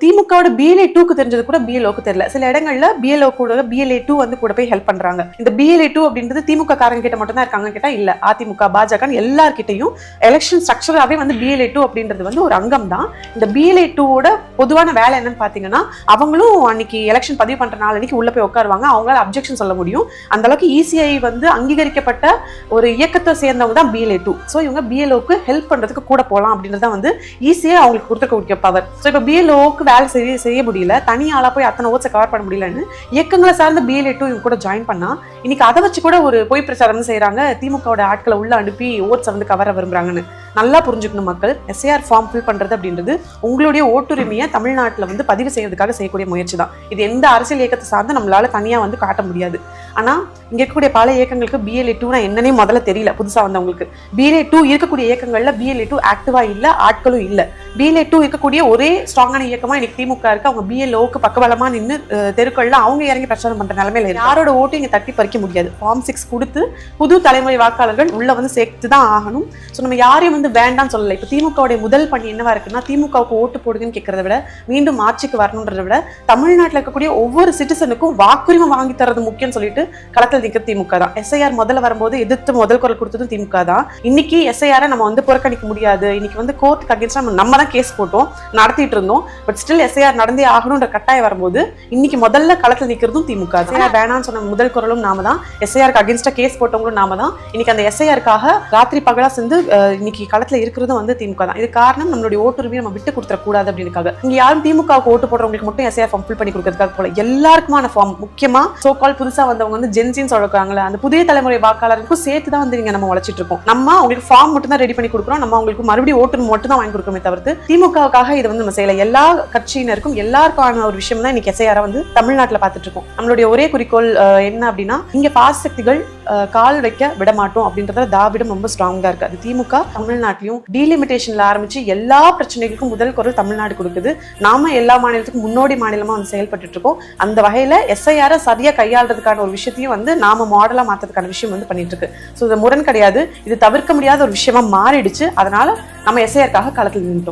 திமுகவோட பிஎல்ஏ டூக்கு தெரிஞ்சது கூட பிஎல்ஓக்கு தெரியல சில இடங்கள்ல பிஎல்ஓ கூட பிஎல்ஏ டூ வந்து கூட போய் ஹெல்ப் பண்றாங்க இந்த பிஎல்ஏ டூ அப்படின்றது திமுக காரங்க கிட்ட மட்டும் தான் இருக்காங்க கேட்டா இல்ல அதிமுக பாஜக எல்லார்கிட்டையும் எலெக்ஷன் ஸ்ட்ரக்சராகவே வந்து பிஎல்ஏ டூ அப்படின்றது வந்து ஒரு அங்கம் தான் இந்த பிஎல்ஏ டூவோட பொதுவான வேலை என்னன்னு பாத்தீங்கன்னா அவங்களும் அன்னைக்கு எலெக்ஷன் பதிவு பண்ற நாள் அன்னைக்கு உள்ள போய் உட்காருவாங்க அவங்களால அப்ஜெக்ஷன் சொல்ல முடியும் அந்த அளவுக்கு இசிஐ வந்து அங்கீகரிக்கப்பட்ட ஒரு இயக்கத்தை சேர்ந்தவங்க தான் பிஎல்ஏ டூ ஸோ இவங்க பிஎல்ஓக்கு ஹெல்ப் பண்றதுக்கு கூட போகலாம் அப்படின்றது வந்து ஈஸியாக அவங்களுக்கு கொடுத்துருக்க பவர் ஸோ இப்போ பிஎல்ஓக்கு வேலை செய்ய செய்ய முடியல. தனி போய் அத்தனை ஓட்ஸை கவர் பண்ண முடியலன்னு இயக்கங்களை சார்ந்த பிஎல்ஏ டூ இவங்க கூட ஜாயின் பண்ணா. இன்னைக்கு அதை வச்சு கூட ஒரு பொய் பிரச்சாரம் செய்கிறாங்க திமுகவோட ஆட்களை உள்ள அனுப்பி ஓட்ஸை வந்து கவர விரும்புறாங்கன்னு. நல்லா புரிஞ்சுக்கணும் மக்கள். எஸ்ஏஆர் ஃபார்ம் ஃபில் பண்ணுறது அப்படின்றது உங்களுடைய ஓட்டுரிமையை தமிழ்நாட்டில் வந்து பதிவு செய்யறதுக்காக செய்யக்கூடிய முயற்சி தான். இது எந்த அரசியல் இயக்கத்தை சார்ந்து நம்மளால தனியாக வந்து காட்ட முடியாது. ஆனால் இங்கே இருக்கக்கூடிய பல இயக்கங்களுக்கு பிஎல்ஏ டூனா என்னன்னே முதல்ல தெரியல. புதுசாக வந்தவங்களுக்கு. பிஎல்ஏ டூ இருக்கக்கூடிய இயக்கங்களில் பிஎல்ஏ டூ ஆக்டிவாக இல்லை ஆட்களும் இல்லை. பிஎல்ஏ டூ இருக்கக்கூடிய ஒரே ஸ்ட்ராங்கான இயக்கமா இன்னைக்கு திமுக இருக்கு. அவங்க பிஎல்ஓக்கு பக்கபலமா நின்று தெருக்கள்ல அவங்க இறங்கி பிரச்சாரம் பண்ற நிலைமையில யாரோட ஓட்டு இங்க தட்டி பறிக்க முடியாது. ஃபார்ம் சிக்ஸ் கொடுத்து புது தலைமுறை வாக்காளர்கள் உள்ள வந்து சேர்த்து தான் ஆகணும். ஸோ நம்ம யாரையும் வந்து வேண்டாம்னு சொல்லலை. இப்போ திமுகவுடைய முதல் பணி என்னவா இருக்குன்னா திமுகவுக்கு ஓட்டு போடுங்கன்னு கேட்கறத விட மீண்டும் ஆட்சிக்கு வரணுன்றத விட தமிழ்நாட்டில் இருக்கக்கூடிய ஒவ்வொரு சிட்டிசனுக்கும் வாக்குரிமை வாங்கி தரது முக்கியம்னு சொல்லிட்டு களத்தில் நிற்க திமுக தான். எஸ்ஐஆர் முதல்ல வரும்போது எதிர்த்து முதல் குரல் கொடுத்ததும் திமுக தான். இன்னைக்கு எஸ்ஐஆரை நம்ம வந்து புறக்கணிக்க முடியாது. இன்னைக்கு வந்து கோர்ட்டுக்கு அகேன்ஸ்ட் நம்ம நம்ம தான் கேஸ் போட்டோம் நடத்திட்டு இருந்தோம். பட் ஸ்டில் எஸ்ஐஆர் நடந்தே ஆகணுன்ற கட்டாயம் வரும்போது இன்னைக்கு முதல்ல களத்தில் நிற்கிறதும் திமுக. எஸ்ஐஆர் வேணாம்னு சொன்ன முதல் குரலும் நாம தான். எஸ்ஐஆருக்கு அகேன்ஸ்டா கேஸ் போட்டவங்களும் நாம தான். இன்னைக்கு அந்த எஸ்ஐஆருக்காக ராத்திரி பகலா சேர்ந்து இன்னைக்கு களத்துல இருக்கிறதும் வந்து திமுக தான். இது காரணம் நம்மளுடைய ஓட்டுரிமையை நம்ம விட்டு கொடுத்துட கூடாது அப்படின்னுக்காக. இங்க யாரும் திமுகவுக்கு ஓட்டு போடுறவங்களுக்கு மட்டும் எஸ்ஐஆர் ஃபார்ம் ஃபில் பண்ணி கொடுக்கறதுக்காக போல. எல்லாருக்குமான ஃபார்ம் முக்கியமா சோ கால் புதுசா வந்தவங்க வந்து ஜென்சின்னு சொல்றாங்களே அந்த புதிய தலைமுறை வாக்காளருக்கும் சேர்த்து தான் வந்து இங்க நம்ம உழைச்சிட்டு இருக்கோம். நம்ம அவங்களுக்கு ஃபார்ம் மட்டும் தான் ரெடி பண்ணி கொடுக்குறோம். நம்ம அவங்களுக்கு மறுபடியும் ஓட்டு மட்டும் தான் வாங்கி கொடுக்கறோமே தவிர்த்து திமுகவுக்காக இதை வந்து நம்ம செய்யல. எல்லா கட்சியினருக்கும் எல்லாருக்கான ஒரு விஷயம் தான் இன்னைக்கு எஸ்ஐஆர் வந்து தமிழ்நாட்டில் பார்த்துட்டு இருக்கோம். நம்மளுடைய ஒரே குறிக்கோள் என்ன அப்படின்னா இங்க பாசக்திகள் கால் வைக்க விட மாட்டோம் அப்படின்றத திராவிடம் ரொம்ப ஸ்ட்ராங்கா இருக்கு. அது திமுக தமிழ்நாட்டிலையும் டீலிமிட்டேஷன்ல ஆரம்பிச்சு எல்லா பிரச்சனைகளுக்கும் முதல் குரல் தமிழ்நாடு கொடுக்குது. நாம எல்லா மாநிலத்துக்கும் முன்னோடி மாநிலமா வந்து செயல்பட்டு இருக்கோம். அந்த வகையில எஸ்ஐஆர் சரியா கையாளுறதுக்கான ஒரு விஷயத்தையும் வந்து நாம மாடலா மாத்துறதுக்கான விஷயம் வந்து பண்ணிட்டு இருக்கு. ஸோ இது முரண் கிடையாது. இது தவிர்க்க முடியாத ஒரு விஷயமா மாறிடுச்சு. அதனால நம்ம எஸ்ஐஆருக்காக களத்தில் நின்றுட்டோம்.